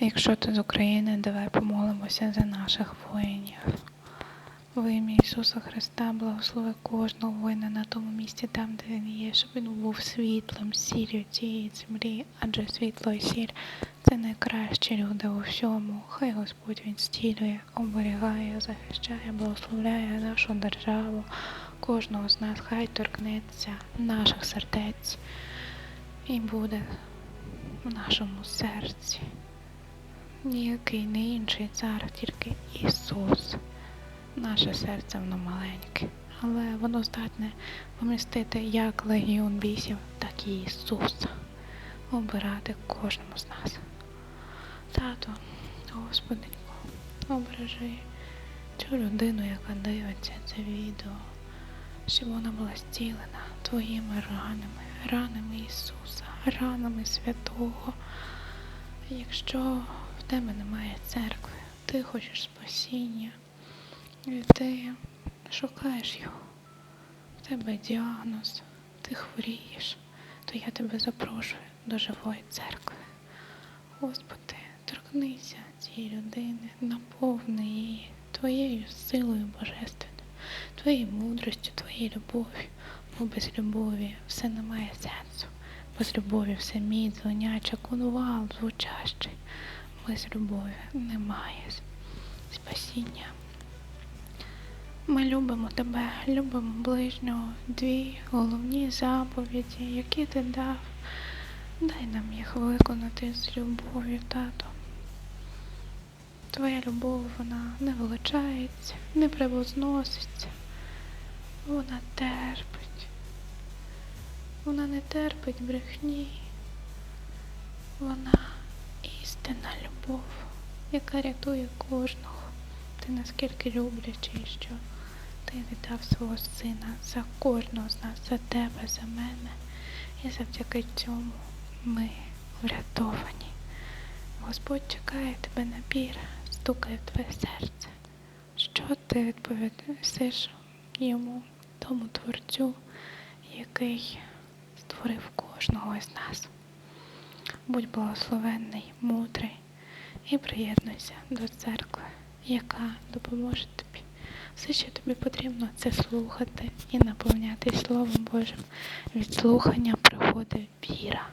Якщо ти з України, давай помолимося за наших воїнів. В ім'я Ісуса Христа благослови кожного воїна на тому місці, там, де він є, щоб він був світлом, сіллю цієї землі, адже світло і сіль це найкращі люди у всьому. Хай Господь він стілює, оберігає, захищає, благословляє нашу державу, кожного з нас, хай торкнеться наших сердець і буде в нашому серці. Ніякий не інший цар, тільки Ісус. Наше серце воно маленьке, але воно здатне помістити як легіон бісів, так і Ісуса. Обирати кожному з нас. Тато, Господенько, обережи цю людину, яка дивиться це відео, щоб вона була зцілена твоїми ранами, ранами Ісуса, ранами Святого. Якщо в тебе немає церкви, ти хочеш спасіння, і ти шукаєш його, в тебе діагноз, ти хворієш, то я тебе запрошую до живої церкви. Господи, торкнися цієї людини, наповни її Твоєю силою божественною, Твоєю мудростю, Твоєю любов'ю, бо без любові все не має сенсу. Без любові все мід, дзвоняча, конвал звучащий. Без любові немає спасіння. Ми любимо тебе, любимо ближнього, дві головні заповіді, які ти дав. Дай нам їх виконати з любов'ю, тато. Твоя любов, вона не величається, не превозноситься, вона терпить. Вона не терпить брехні. Вона істинна любов, яка рятує кожного. Ти наскільки люблячий, що ти віддав свого сина за кожного з нас, за тебе, за мене. І завдяки цьому ми врятовані. Господь чекає тебе набір, стукає в твоє серце. Що ти відповісиш йому, тому творцю, який створив кожного з нас. Будь благословенний, мудрий і приєднуйся до церкви, яка допоможе тобі. Все, що тобі потрібно, це слухати і наповняти Словом Божим. Від слухання приходить віра.